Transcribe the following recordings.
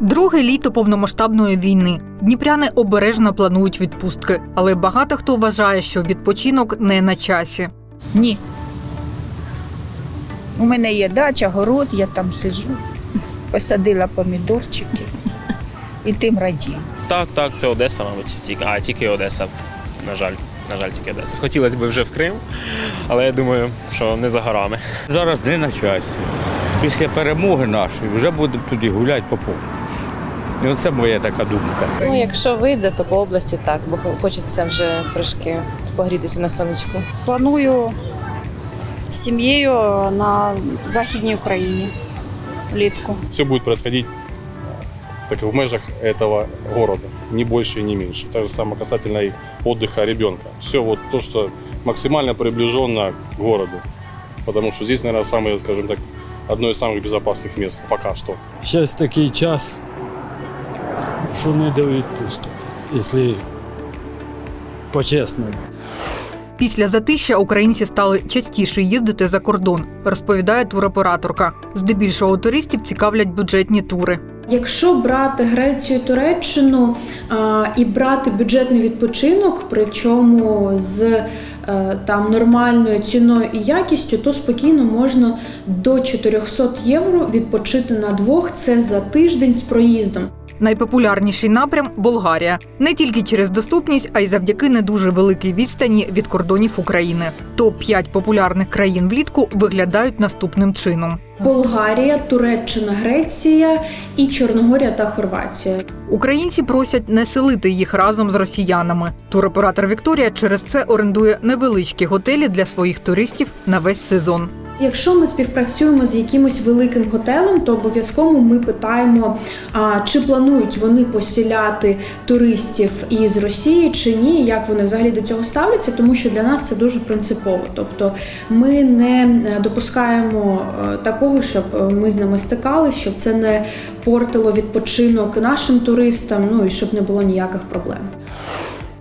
Друге літо повномасштабної війни. Дніпряни обережно планують відпустки, але багато хто вважає, що відпочинок не на часі. Ні. У мене є дача, город, я там сижу, посадила помідорчики і тим радію. Так, так, це Одеса, мабуть. Тільки, а тільки Одеса. На жаль, на жаль, тільки Одеса. Хотілося б вже в Крим, але я думаю, що не за горами. Зараз не на часі. Після перемоги нашої вже будемо тоді гуляти по полу. І оце моя така думка. Ну, якщо вийде, то по області так, бо хочеться вже трошки погрітися на сонечку. Планую з сім'єю на Західній Україні влітку. все будет происходить так в межах этого города, не больше и не меньше. Так же самое касательно и отдыха ребенка. Все вот то, что максимально приближенно к городу. Потому что здесь, наверное, самое, скажем так, одно из самых безопасных мест пока что. Зараз такий час, що не до відпусток, якщо по-чесному. Після затища українці стали частіше їздити за кордон, розповідає туроператорка. Здебільшого туристів цікавлять бюджетні тури. Якщо брати Грецію, Туреччину а, і брати бюджетний відпочинок, причому з е, там нормальною ціною і якістю, то спокійно можна до 400 євро відпочити на двох. Це за тиждень з проїздом. Найпопулярніший напрям Болгарія не тільки через доступність, а й завдяки не дуже великій відстані від кордонів України. Топ 5 популярних країн влітку виглядають наступним чином. Болгарія, Туреччина, Греція і Чорногорія та Хорватія. Українці просять не селити їх разом з росіянами. Туроператор Вікторія через це орендує невеличкі готелі для своїх туристів на весь сезон. Якщо ми співпрацюємо з якимось великим готелем, то обов'язково ми питаємо, чи планують вони посіляти туристів із Росії чи ні, як вони взагалі до цього ставляться, тому що для нас це дуже принципово. Тобто ми не е, допускаємо е, такого, щоб е, ми з ними стикались, щоб це не портило відпочинок нашим туристам, ну і щоб не було ніяких проблем.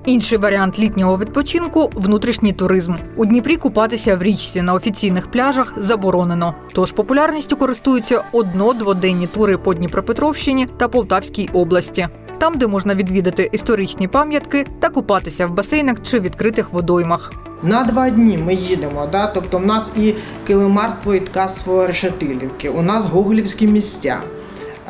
Інший варіант літнього відпочинку внутрішній туризм. У Дніпрі купатися в річці на офіційних пляжах заборонено. Тож популярністю користуються одно-дводенні тури по Дніпропетровщині та Полтавській області. Там, де можна відвідати історичні пам'ятки та купатися в басейнах чи відкритих водоймах. На два дні ми їдемо, да? тобто в нас і Килимарство, і Ткацтво Решетилівки, у нас Гоголівські місця.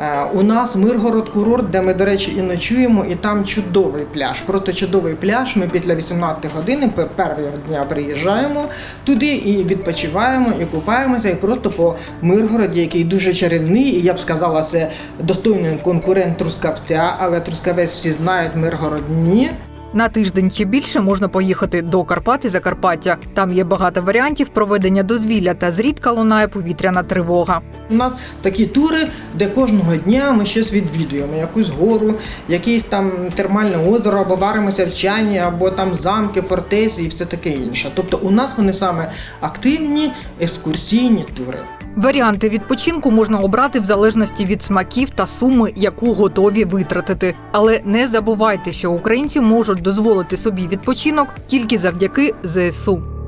Е, У нас Миргород курорт, де ми, до речі, і ночуємо, і там чудовий пляж. Просто чудовий пляж. Ми після 18 години першого дня приїжджаємо туди і відпочиваємо, і купаємося, і просто по Миргороді, який дуже чарівний, і я б сказала, це достойний конкурент Трускавця, але Трускавець всі знають, Миргород ні. На тиждень чи більше можна поїхати до Карпат і Закарпаття. Там є багато варіантів проведення дозвілля та зрідка лунає повітряна тривога. У нас такі тури, де кожного дня ми щось відвідуємо, якусь гору, якесь там термальне озеро, або варимося в чані, або там замки, фортеці і все таке інше. Тобто у нас вони саме активні екскурсійні тури. Варіанти відпочинку можна обрати в залежності від смаків та суми, яку готові витратити. Але не забувайте, що українці можуть дозволити собі відпочинок тільки завдяки ЗСУ.